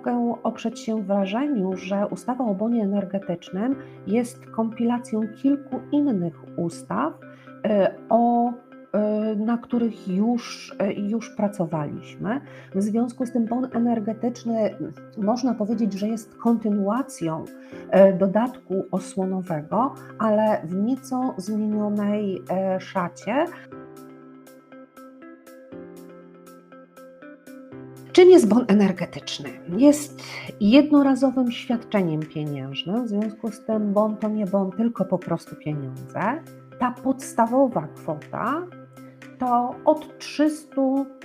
mogę oprzeć się wrażeniu, że ustawa o bonie energetycznym jest kompilacją kilku innych ustaw, e, o, e, na których już, e, już pracowaliśmy. W związku z tym bon energetyczny można powiedzieć, że jest kontynuacją dodatku osłonowego, ale w nieco zmienionej szacie. Czym jest bon energetyczny? Jest jednorazowym świadczeniem pieniężnym, w związku z tym bon to nie bon, tylko po prostu pieniądze. Ta podstawowa kwota to od 300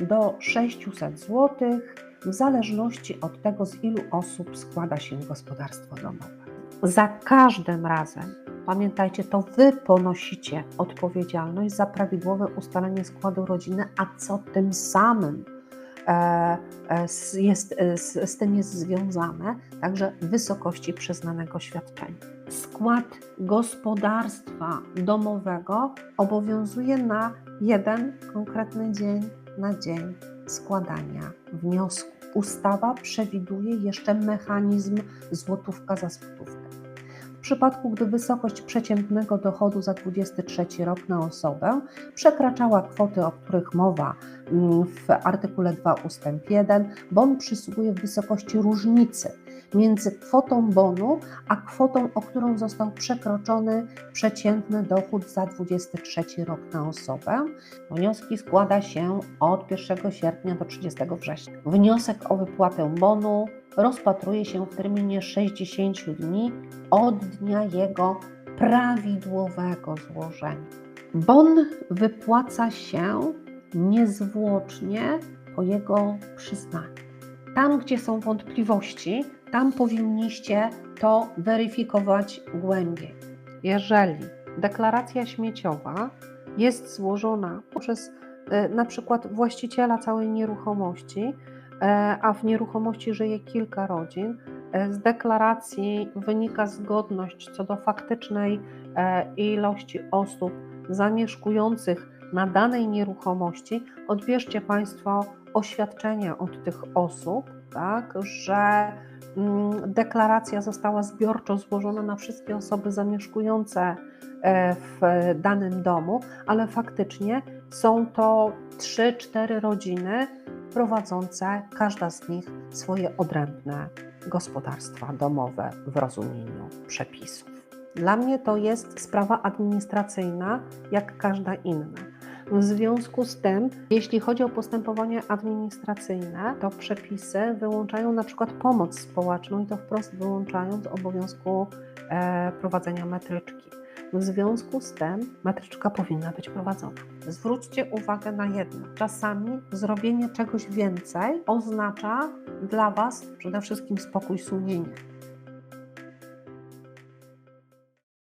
do 600 zł, w zależności od tego, z ilu osób składa się gospodarstwo domowe. Za każdym razem, pamiętajcie, to Wy ponosicie odpowiedzialność za prawidłowe ustalenie składu rodziny, a co tym samym jest, e, z, z tym jest związane także wysokości przyznanego świadczenia. Skład gospodarstwa domowego obowiązuje na jeden konkretny dzień, na dzień składania wniosku. Ustawa przewiduje jeszcze mechanizm złotówka za złotówkę przypadku gdy wysokość przeciętnego dochodu za 23 rok na osobę przekraczała kwoty, o których mowa mm, w artykule 2 ust. 1, bon przysługuje w wysokości różnicy między kwotą bonu a kwotą, o którą został przekroczony przeciętny dochód za 23 rok na osobę. Wnioski składa się od 1 sierpnia do 30 września. Wniosek o wypłatę bonu rozpatruje się w terminie 60 dni od dnia jego prawidłowego złożenia. Bon wypłaca się niezwłocznie po jego przyznaniu. Tam, gdzie są wątpliwości, tam powinniście to weryfikować głębiej. Jeżeli deklaracja śmieciowa jest złożona przez e, na przykład właściciela całej nieruchomości, e, a w nieruchomości żyje kilka rodzin, e, z deklaracji wynika zgodność co do faktycznej ilości osób zamieszkujących na danej nieruchomości, odbierzcie Państwo oświadczenie od tych osób, tak, że deklaracja została zbiorczo złożona na wszystkie osoby zamieszkujące e, w danym domu, ale faktycznie są to 3-4 rodziny prowadzące każda z nich swoje odrębne gospodarstwa domowe w rozumieniu przepisów. Dla mnie to jest sprawa administracyjna, jak każda inna. W związku z tym, jeśli chodzi o postępowanie administracyjne, to przepisy wyłączają na przykład pomoc społeczną i to wprost wyłączają z obowiązku e, prowadzenia metryczki. W związku z tym metryczka powinna być prowadzona. Zwróćcie uwagę na jedno. Czasami zrobienie czegoś więcej oznacza dla Was przede wszystkim spokój sumienia.